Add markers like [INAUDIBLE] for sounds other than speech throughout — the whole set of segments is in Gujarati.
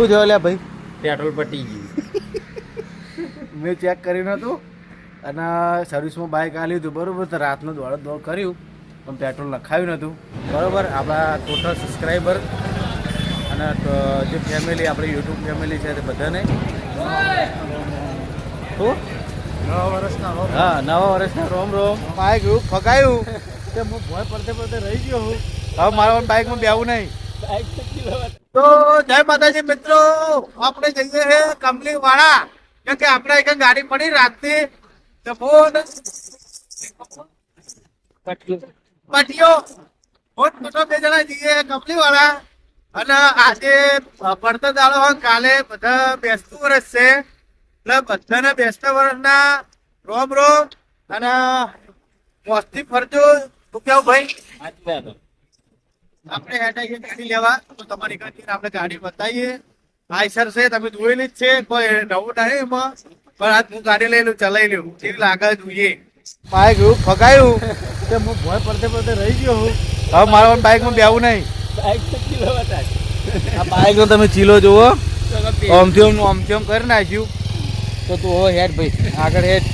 શું થયો લ્યા ભાઈ? પેટ્રોલ પટી ગયું. [LAUGHS] મેં ચેક કર્યું નહોતું અને સર્વિસમાં બાઇક આ હતું બરાબર તો રાતનું દોડ દોડ કર્યું પણ પેટ્રોલ નખાયું નહોતું બરાબર આપણા ટોટલ સબસ્ક્રાઈબર અને જે ફેમિલી આપણી યુટ્યુબ ફેમિલી છે તે બધાને. શું? નવા વર્ષના હા નવા વર્ષના રોમ રોમ. બાઇક એવું ફકાયું તે હું ભોય પડતે પડતે રહી ગયો હું. હવે મારા બાઇકમાં બેવું નહીં. તો જય માતાજી મિત્રો, આપણે જઈએ છે કમલી વાળા કેમ કે આપણે એક ગાડી પડી રાતની. તો ફોન પટીઓ બહુ મોટો બે જણા જઈએ કમલી વાળા અને આજે પડતો દાડો કાલે બધા બેસતું વર્ષ છે એટલે બધાને બેસતા વર્ષના રોમ રોમ અને મોસ્તી ફરજો. કેવું ભાઈ? આપણે હેઠળ છે ગાડી લેવા તો તમારી ગાડી આપણે ગાડી બતાવીએ. આઈસર છે તમે જોયેલી જ છે કોઈ નવું નહીં એમાં. પણ આજ હું ગાડી લઈને ચલાવી લઉં. જેવી લાગે જોઈએ. બાઇક એવું ફગાયું તે હું ભોય પડતે પડતે રહી ગયો હું. હવે મારા બાઇકમાં બેવું નહીં. આ બાઇક નો તમે ચીલો જુઓ. ઓમથી ઓમ ઓમથી ઓમ કરી નાખ્યું. તો તું હો હેડ ભાઈ આગળ હેડ.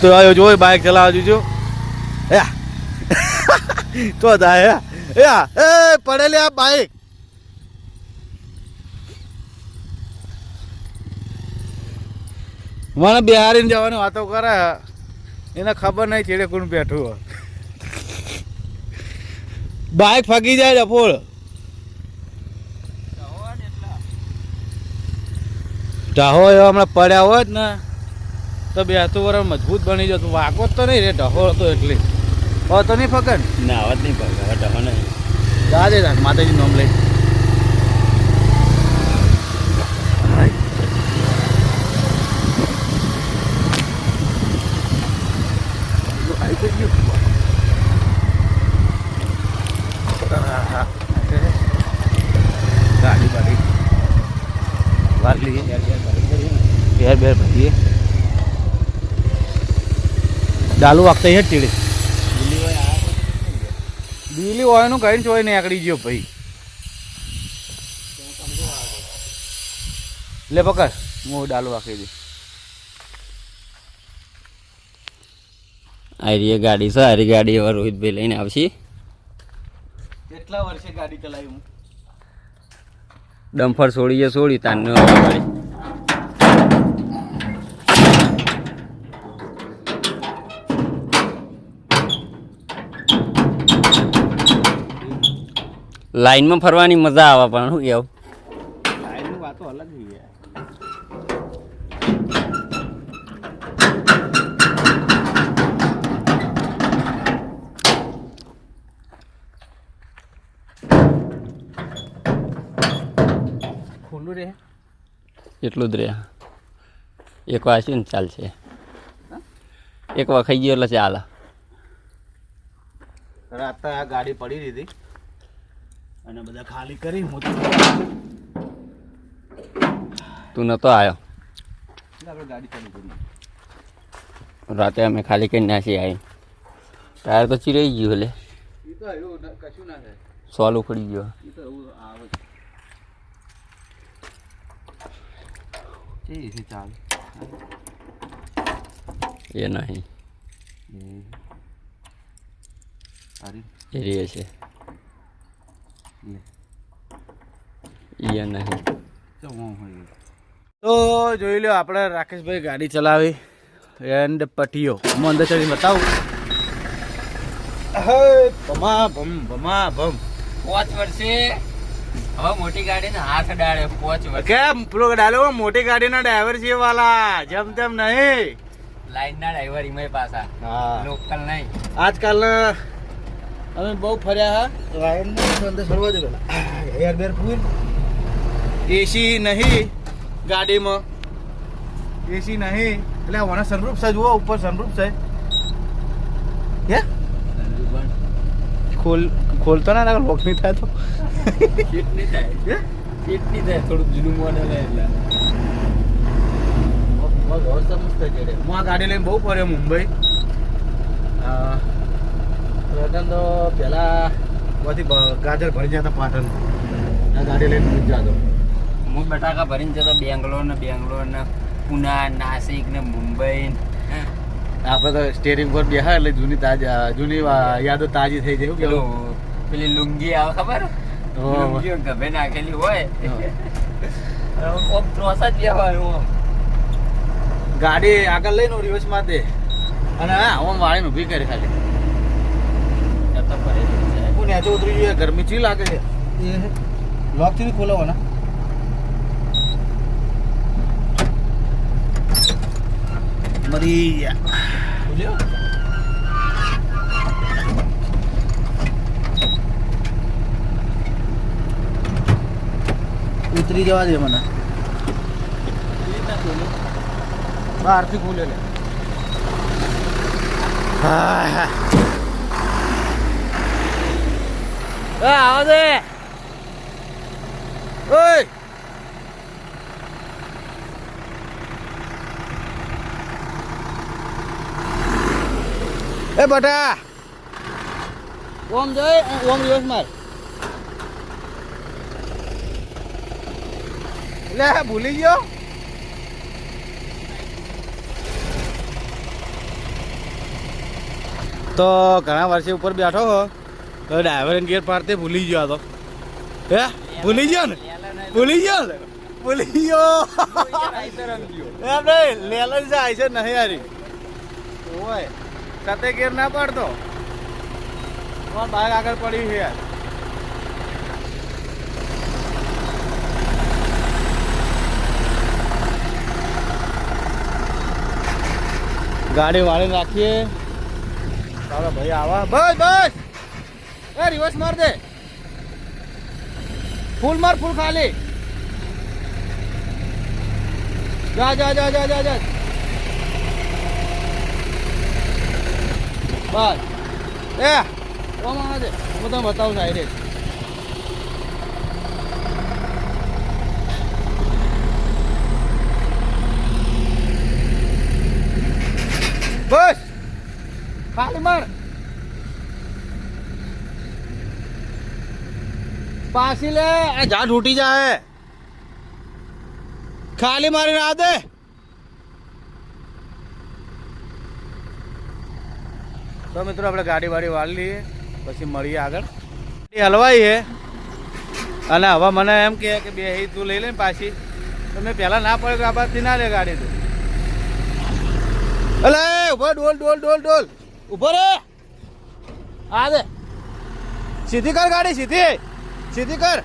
તો આવ્યો જો બાઇક ચલાવવા જોજો. યા તો જાય યા એ પડેલી આ બાઈક. મને બિહારીને જવાની વાતો કરે, એને ખબર નહીં ચેડે કોણ બેઠું બાઈક ફગી જાય ડફોળ ઢહો એવા હમણાં પડ્યા હોત ને, તો બેસતું વરણ મજબૂત બની જતું વાગો તો નહીં રે, ઢહો હતો એટલે. હવે તો નહીં ફકડ ના? આવત નહીં પગ હવે ઢહો નહીં. જા દે રાખ માતાજી નામ લઈ. ગાડી બાડી. વાર લઈએ. બેર બેર ભરીએ. ચાલુ વખતે હે ચીડે બીલી હોયનું કઈ ચોય ને આકડી ગયો ભાઈ. લે પકડ હું ડાલો રાખી દે આરી ગાડી છે આરી ગાડી હવે રોહિતભાઈ લઈને આવશે. કેટલા વર્ષે ગાડી ચલાવી હું? ડમ્ફર છોડીએ છોડી તાન ગાડી લાઈનમાં ફરવાની મજા આવે પણ શું કેવું? ટાયરની વાતો અલગ ખુલ્લું રે. એટલું જ રે. એક વાંચ્યું ને ચાલશે એક વાર ખાઈ ગયો એટલે ચાલે. રાતે આ ગાડી પડી દીધી અને બધા ખાલી કરી હું તું નતો આવ્યો આપણે ગાડી ચાલુ કરી. રાતે અમે ખાલી કરી નાસી આવી ટાયર તો ચીરાઈ ગયું એટલે સોલ ઉખડી ગયો. એ તો એવું આવે. છે છે ચાલ? એ નહીં. એ રે છે. એ નહીં. તો જોઈ લો આપણે રાકેશભાઈ ગાડી ચલાવી એન્ડ પટીઓ હું અંદર ચડીને બતાવું. હે, ભમા ભમ ભમા ભમ પાંચ વર્ષે હવે મોટી ગાડીને હાથ ડાળે પાંચ કેમ? પેલો ડાલો મોટી ગાડીના ડ્રાઈવર છે વાલા. જેમ તેમ નહીં. લાઈનના ડ્રાઈવર ઈમે પાછા. હા. લોકલ નહીં. આજકાલના અમે બહુ ફર્યા હા. રાયડને અંદર સરવા દે પેલા. એર બેર ફૂલ. એસી નહીં ગાડીમાં. એસી નહીં. એટલે મને સનરૂફ છે જુઓ ઉપર સનરૂફ છે. હે? ખોલ ખોલતો ના લાગે લોક નહીં થાય તો. ફિટ નહીં થાય. હે? ફિટ નહીં થાય થોડું જૂનું મોડેલ એટલે. વ્યવસ્થા મસ્ત છે રે. હું આ ગાડી લઈને બહુ ફર્યો મુંબઈ. રતન તો પહેલા બધી ગાજર ભરી જતા પાટણ. ગાડી લઈને હું જતો. હું બટાકા ભરીને જતો બેંગ્લોર ને બેંગ્લોર ને પુના નાસિક ને મુંબઈ આપણે તો સ્ટેરિંગ પર બેહા એટલે જૂની તાજા જૂની યાદો તાજી થઈ જાય કેવું પેલી લુંગી આવે ખબર. લુંગીઓ ગભે નાખેલી હોય. ઓમ ત્રોસ જ બેહવાનું ઓમ. ગાડી આગળ લઈને રિવર્સમાં દે. અને હા ઓમ વાળીને ઊભી કરી ખાલી. છે. નેચે ઉતરી જોઈએ ગરમી ચી લાગે છે? લોક ખોલાવો ખોલાવવાના મરી ગયા ઉતરી જવા દે મને. બહારથી ખોલે લે. હા હા એ આવો દે ઓય. એ બટા. ઓમ જય ઓમ દિવસ માર. લે ભૂલી ગયો. તો ઘણા વર્ષે ઉપર બેઠો હો. તો ડ્રાઈવર ગેર પારતે ભૂલી ગયો તો. હે? ભૂલી ગયો ને? ભૂલી ગયો ને? ભૂલી ગયો. નહીં લેલન છે નહીં યારી ઓય કતે ગેર ના પાડતો. બાઈક આગળ પડ્યું છે યાર. ગાડી વાળીને રાખીએ. ચાલો ભાઈ, આવા. બસ બસ. એ રિવર્સ માર દે. ફૂલ માર, ફૂલ ખાલી. જા જા જા જા જા જા. બસ એ કોમ છે હું તમને બતાવું સાહેબ બસ. ખાલી માર. પાછી લે આ ઝાડ ઉઠી જાય ખાલી મારી ના દે તો મિત્રો આપણે ગાડી વાડી વાળી લઈએ પછી મળીએ આગળ હલવાઈ છે અને હવે મને એમ કે બે હી તું લઈ લે ને પાછી. તો મેં પહેલાં ના પડ્યો આ બાજુથી ના લે ગાડી તું. અલે, ઊભો ડોલ ડોલ ડોલ ડોલ. ઊભો રે. આ દે. સીધી કર ગાડી, સીધી. સીધી કર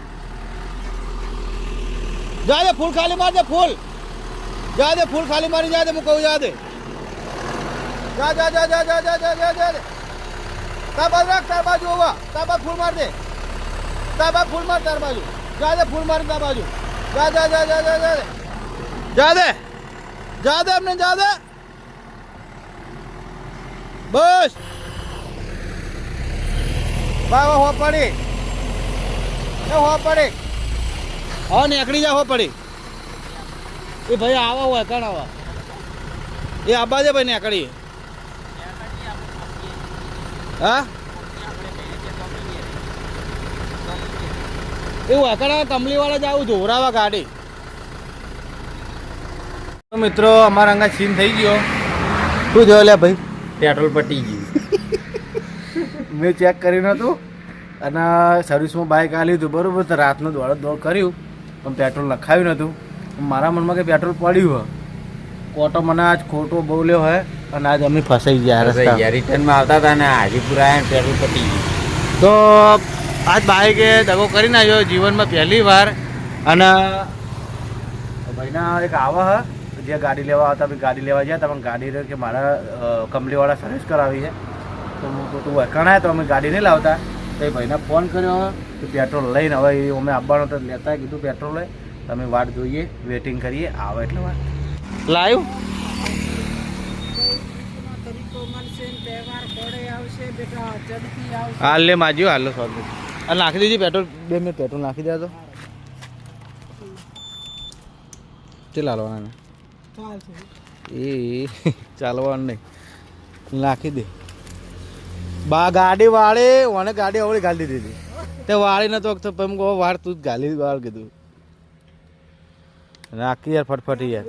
જા દે ફૂલ ખાલી માર દે ફૂલ જા દે ફૂલ ખાલી મારી જા દે હું કહું જા દે જા જા જા જા જા જા જા જા જા દે રાખ તાર બાજુ હોવા તાર ફૂલ માર દે તાર ફૂલ માર તાર બાજુ જા દે ફૂલ માર તાર બાજુ જા જા જા જા જા જા દે જા દે જા દે એમને જા દે બસ બાવા હો પડી એ હો પડે. હા નીકળી જા હો પડે. એ ભાઈ આવા હોય કણ આવા? એ આબા છે ભાઈ નીકળી. હા? એવું અકડા કમલી જ આવું જોરાવા ગાડી. મિત્રો અમારા અંગા સીન થઈ ગયો. શું જોયો લે ભાઈ? પેટ્રોલ પટી ગયું. [LAUGHS] મેં ચેક કર્યું નહોતું અને સર્વિસમાં બાઇક આ લીધું. બરાબર તો રાતનું દોડ દોડ કર્યું. પણ પેટ્રોલ નખાયું નહોતું. મારા મનમાં કે પેટ્રોલ પડ્યું હોય કોટો મને આજ ખોટો બહુ લ્યો હોય અને આજ અમે ફસાઈ ગયા રસ્તા. રિટર્નમાં આવતા હતા ને હાજીપુર આવ્યા પેટ્રોલ પટી ગયું. તો આજ બાઇકે દગો કરીને આવ્યો જીવનમાં પહેલી વાર. અને ભાઈના એક આવા હ. જે ગાડી લેવા આવતા ગાડી લેવા ગયા તમે ગાડી કે મારા કંપનીવાળા સર્વિસ કરાવી છે. તો હું ખોટું વળકાણાય તો અમે ગાડી નહીં લાવતા. તો એ ભાઈને ફોન કર્યો કે પેટ્રોલ લઈને હવે એ અમે આવવાનો તો લેતા કીધું પેટ્રોલ લઈ. તમે વાટ જોઈએ વેટિંગ કરીએ આવે એટલે વાત. લાવ્યું હાલ લે હાલ લો સોલ આ નાખી દેજે પેટ્રોલ. બે મિનિટ પેટ્રોલ નાખી દે. તો ચેલા હાલવાના એ ચાલવાનું નહીં. નાખી દે. બા ગાડી વાળે, ઓને ગાડી અવળી ગાલી દીધી. તે વાળી નતો તો પમ કહો વાર તું જ ગાલી વાળ કીધું. નાખી યાર ફટફટી યાર.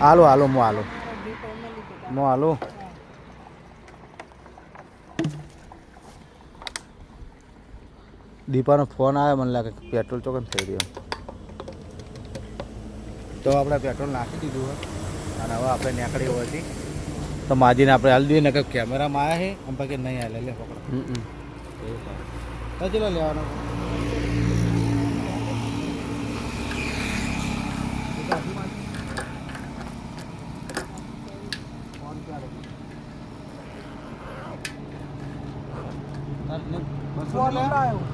હાલો હાલો, મો હાલો. મો હાલો. દીપાનો ફોન આવ્યો, મને લાગે પેટ્રોલ ચોકન થઈ રહ્યો. તો આપણે પેટ્રોલ નાખી દીધું હોય અને હવે આપણે નીકળી હોવાથી. તો માજીને આપણે હાલ દઈએ ને કે કેમેરામાં આવ્યા છે એમ પછી નહીં હાલે લે પકડો. હમ કેટલો લેવાનો. આશીર્વાદ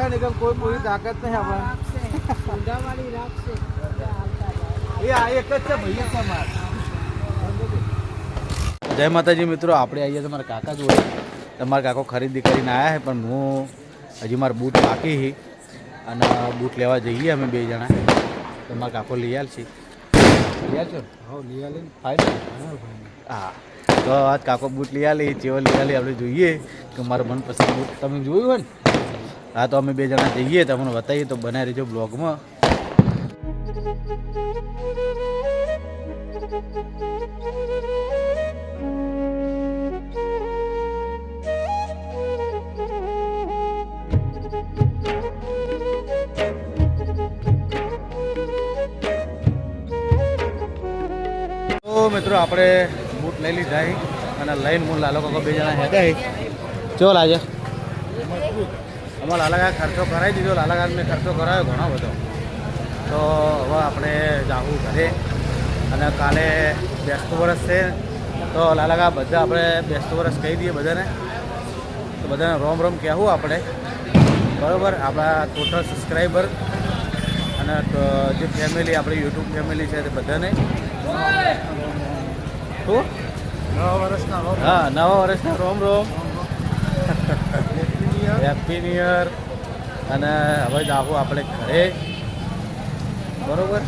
રાખે ને કે કોઈ પૂરી તાકાત નહીં આપણે એ આ એક જ છે ભાઈ જય માતાજી મિત્રો આપણે આવીએ તમારા કાકા જોડે. તમારા કાકો ખરીદી કરીને આવ્યા છે પણ હું હજી મારા બૂટ બાકી છે. અને બૂટ લેવા જઈએ અમે બે જણા. તમારા કાકો લઈ આવશે લઈ આવશો ફાઇનલ? હા તો આજ કાકો બૂટ લઈ આલી ચેવલ લઈ આવેલી આપણે જોઈએ કે મારું મનપસંદ બૂટ. તમે જોયું હોય ને? હા, તો અમે બે જણા જઈએ તમને બતાવીએ, તો બનાવી રહીજો બ્લોગમાં. મિત્રો, આપણે બૂટ લઈ લીધા અને લઈને હું લાલો કાકો બે જણા છે ચો લાજે. અમારા લાલાઘાટ ખર્ચો કરાવી દીધો. લાલાઘાટ મેં ખર્ચો કરાવ્યો ઘણો બધો. તો હવે આપણે જાવું ઘરે. અને કાલે બેસતું વરસ છે. તો લાલા બધા આપણે બેસતું વરસ કહી દઈએ બધાને. તો બધાને રોમ રોમ કહેવું આપણે. બરાબર? આપણા ટોટલ સબસ્ક્રાઈબર અને જે ફેમિલી આપણી યુટ્યુબ ફેમિલી છે તે બધાને. શું? નવા વર્ષના હા નવા વર્ષના રોમ રોમ. હેપી ન્યુ યર અને હવે જાવું આપણે ઘરે. બરોબર?